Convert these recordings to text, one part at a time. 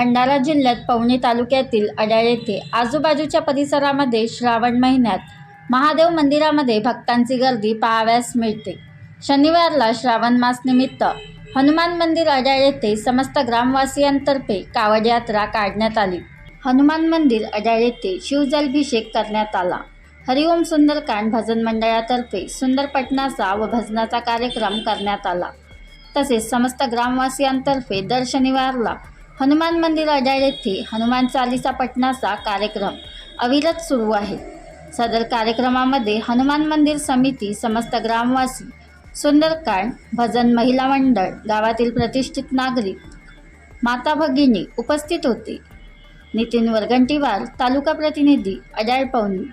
भंडारा जिल्ह्यात पवनी तालुक्यातील अड्याळ येथे आजूबाजूच्या परिसरामध्ये श्रावण महिन्यात महादेव मंदिरामध्ये भक्तांची गर्दी पाहाव्यास मिळते. शनिवारला श्रावण मास निमित्त हनुमान मंदिर अड्याळ येथे समस्त ग्रामवासियांतर्फे कावड यात्रा काढण्यात आली. हनुमान मंदिर अड्याळ येथे शिवजलाभिषेक करण्यात आला. हरिओम सुंदरकांड भजन मंडळातर्फे सुंदर पठणाचा व भजनाचा कार्यक्रम करण्यात आला. तसेच समस्त ग्रामवासियांतर्फे दर शनिवारला हनुमान मंदिर अड्याळ येथे हनुमान चालिसा पठणाचा कार्यक्रम अविरत सुरू आहे. सदर कार्यक्रमामध्ये हनुमान मंदिर समिती समस्त ग्रामवासी सुंदरकांड भजन महिला मंडळ गावातील प्रतिष्ठित नागरिक माता भगिनी उपस्थित होते. नितीन वरगंटीवार तालुका प्रतिनिधी अड्याळ पवनी.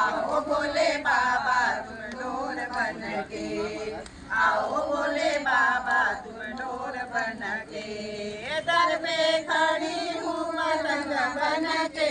आओ बोले बाबा तुम डोर बन के आओ बोले बाबा दर पे खड़ी हूँ मतंग बन के